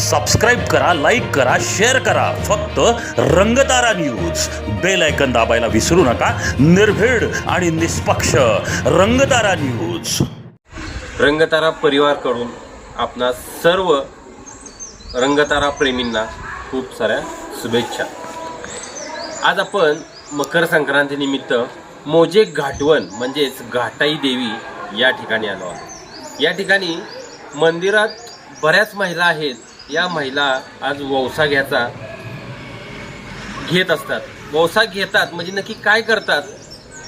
Subscribe करा like करा share करा. फक्त रंगतारा न्यूज बेल ऐकन दाबायला विसरू नका. निर्भीड आणि निष्पक्ष रंगतारा न्यूज रंगतारा परिवारकडून आपणा सर्व रंगतारा प्रेमींना खूप साऱ्या शुभेच्छा. आज आपण मकर संक्रांतीनिमित्त मोजे घाटवण म्हणजेच घाटाई देवी या ठिकाणी आलो आहोत. या ठिकाणी मंदिरात बऱ्याच महिला आहेत. या महिला आज वौसा घ्यायचा घेत असतात. वौसा घेतात म्हणजे नक्की काय करतात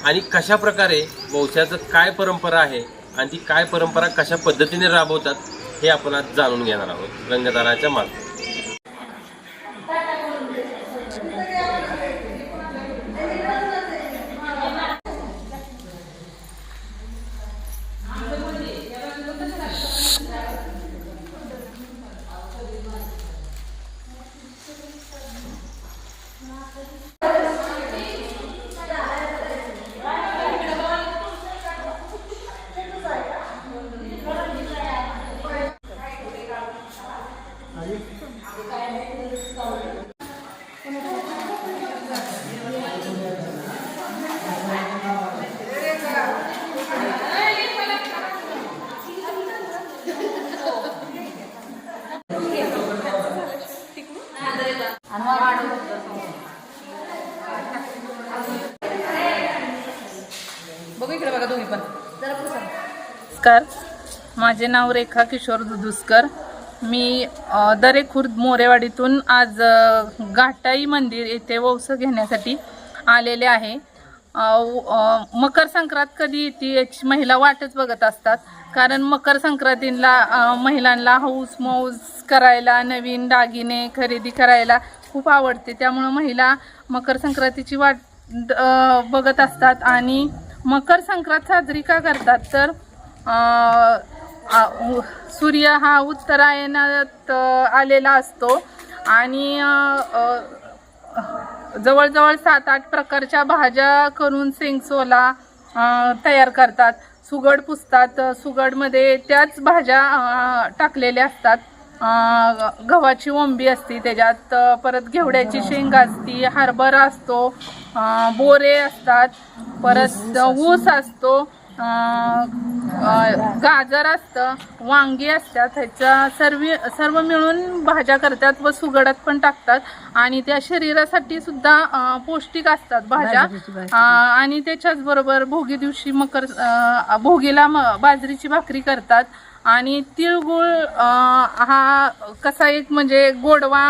आणि कशा प्रकारे वौसाचं काय परंपरा आहे आणि ती काय परंपरा कशा पद्धतीने राबवतात हे आपण आज जाणून घेणार आहोत. रंगदाराच्या मार्फत नमस्कार. माझे नाव रेखा किशोर दुधुसकर. मी दरे दरेखुर्द मोरेवाडीतून आज घाटाई मंदिर येथे वंस घेण्यासाठी आलेले आहे. मकर संक्रांत कधी येते याची महिला वाटच बघत असतात. कारण मकर संक्रांतीला महिलांना हौस मौज करायला नवीन दागिने खरेदी करायला खूप आवडते. त्यामुळं महिला मकर संक्रांतीची वाट बघत असतात आणि मकर संक्रांत साजरी का करतात? तर सूर्य हा उत्तरायणात आलेला असतो. आणि जवळजवळ सात आठ प्रकारच्या भाज्या करून सेंगसोला तयार करतात. सुगड पुसतात. सुगडमध्ये त्याच भाज्या टाकलेल्या असतात. गव्हाची ओंबी असती त्याच्यात परत घेवड्याची शेंग असती हरभरा असतो. बोरे असतात परत ऊस असतो. गाजर असतं वांगी असतात ह्याच्या सर्व सर्व मिळून भाज्या करतात व सुगडात पण टाकतात. आणि त्या शरीरासाठी सुद्धा पौष्टिक असतात भाज्या. आणि त्याच्याच बरोबर भोगी दिवशी मकर भोगीला बाजरीची भाकरी करतात. आणि तिळगुळ हा कसा एक म्हणजे गोडवा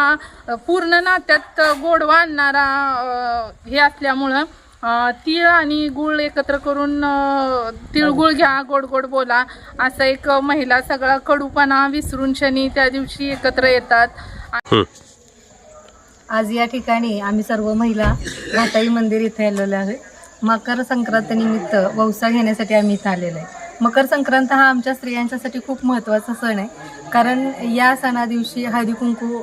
पूर्ण नात्यात गोडवा आणणारा हे असल्यामुळं तीळ आणि गुळ एकत्र करून तिळगुळ घ्या गोड गोड बोला असं एक महिला सगळा कडूपणा विसरून शनी त्या दिवशी एकत्र येतात. आज या ठिकाणी आम्ही सर्व महिला घाटाई मंदिर इथे आलेलो आहे. मकर संक्रांत निमित्त वौसा घेण्यासाठी आम्ही इथं आलेलो आहे. मकर संक्रांत हा आमच्या स्त्रियांच्यासाठी खूप महत्त्वाचा सण आहे. कारण या सणा दिवशी हळदी कुंकू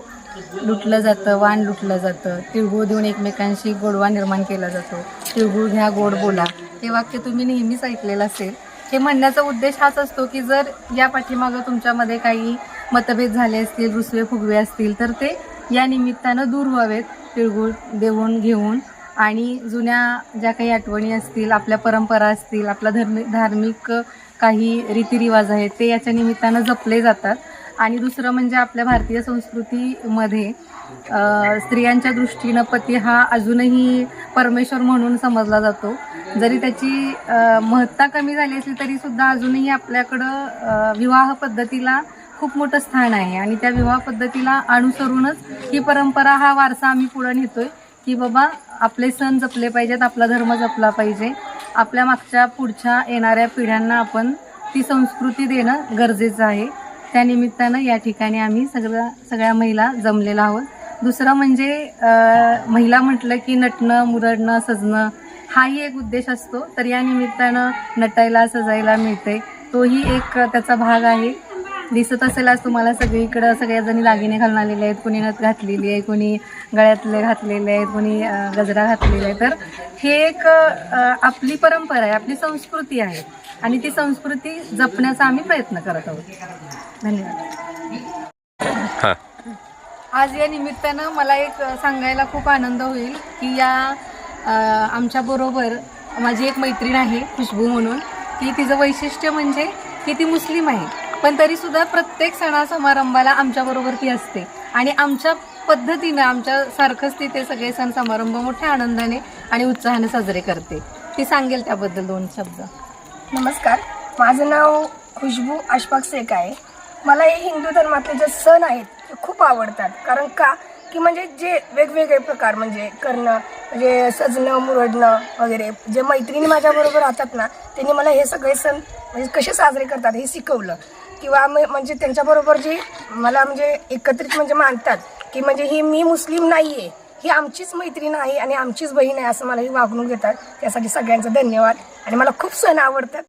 लुटलं जातं वाण लुटलं जातं. तिळगुळ देऊन एकमेकांशी गोडवा निर्माण केला जातो. तिळगुळ घ्या गोड बोला. हे वाक्य तुम्ही नेहमीच ऐकलेलं असेल. हे म्हणण्याचा उद्देश हाच असतो की जर या पाठीमागं तुमच्यामध्ये काही मतभेद झाले असतील रुसवे फुगवे असतील तर ते या निमित्तानं दूर व्हावेत. तिळगुळ देऊन घेऊन आणि जुन्या ज्या काही आठवणी असतील आपल्या परंपरा असतील आपला धर्मी धार्मिक काही रीतिरिवाज आहेत ते याच्या निमित्तानं जपले जातात. आणि दुसरं म्हणजे आपल्या भारतीय संस्कृतीमध्ये स्त्रियांच्या दृष्टीनं पती हा अजूनही परमेश्वर म्हणून समजला जातो. जरी त्याची महत्ता कमी झाली असली तरी सुद्धा अजूनही आपल्याकडं विवाह पद्धतीला खूप मोठं स्थान आहे. आणि त्या विवाह पद्धतीला अनुसरूनच ही परंपरा हा वारसा आम्ही पुढे नेतोय की बाबा आपले सण जपले पाहिजेत आपला धर्म जपला पाहिजे. आपल्या मागच्या पुढच्या येणाऱ्या पिढ्यांना आपण ती संस्कृती देणं गरजेचं आहे. त्यानिमित्तानं या ठिकाणी आम्ही सगळ्या सगळ्या महिला जमलेलो आहोत. दुसरं म्हणजे महिला म्हटलं की नटणं मुरडणं सजणं हाही एक उद्देश असतो. तर या निमित्तानं नटायला सजायला मिळते तोही एक त्याचा भाग आहे. दिसत असेल आज तुम्हाला सगळीकडं सगळ्या जणी दागिने घालून आलेले आहेत. कोणी नथ घातलेली आहे कोणी गळ्यातले घातलेले आहेत कोणी गजरा घातलेला आहे तर हे एक आपली परंपरा आहे आपली संस्कृती आहे. आणि ती संस्कृती जपण्याचा आम्ही प्रयत्न करत आहोत. धन्यवाद. आज या निमित्तानं मला एक सांगायला खूप आनंद होईल की या आमच्याबरोबर माझी एक मैत्रीण आहे खुशबू म्हणून. की तिचं वैशिष्ट्य म्हणजे की ती मुस्लिम आहे. पण तरीसुद्धा प्रत्येक सणा समारंभाला आमच्याबरोबर ती असते. आणि आमच्या पद्धतीनं आमच्या सारखंच ती ते सगळे सण समारंभ मोठ्या आनंदाने आणि उत्साहाने साजरे करते. ती सांगेल त्याबद्दल दोन शब्द. नमस्कार. माझं नाव खुशबू अशफाक शेख आहे. मला हे हिंदू धर्मातले जे सण आहेत ते खूप आवडतात. कारण का? की म्हणजे जे वेगवेगळे प्रकार म्हणजे करणं म्हणजे सजणं मुरडणं वगैरे जे मैत्रिणी माझ्याबरोबर राहतात ना त्यांनी मला हे सगळे सण म्हणजे कसे साजरे करतात हे शिकवलं. किंवा म्हणजे त्यांच्याबरोबर जी मला म्हणजे एकत्रित म्हणजे मानतात की म्हणजे ही मी मुस्लिम नाही आहे ही आमचीच मैत्रीण आहे आणि आमचीच बहीण आहे असं मला ही वागणूक देतात. त्यासाठी सगळ्यांचं धन्यवाद. आणि मला खूप सण आवडतात.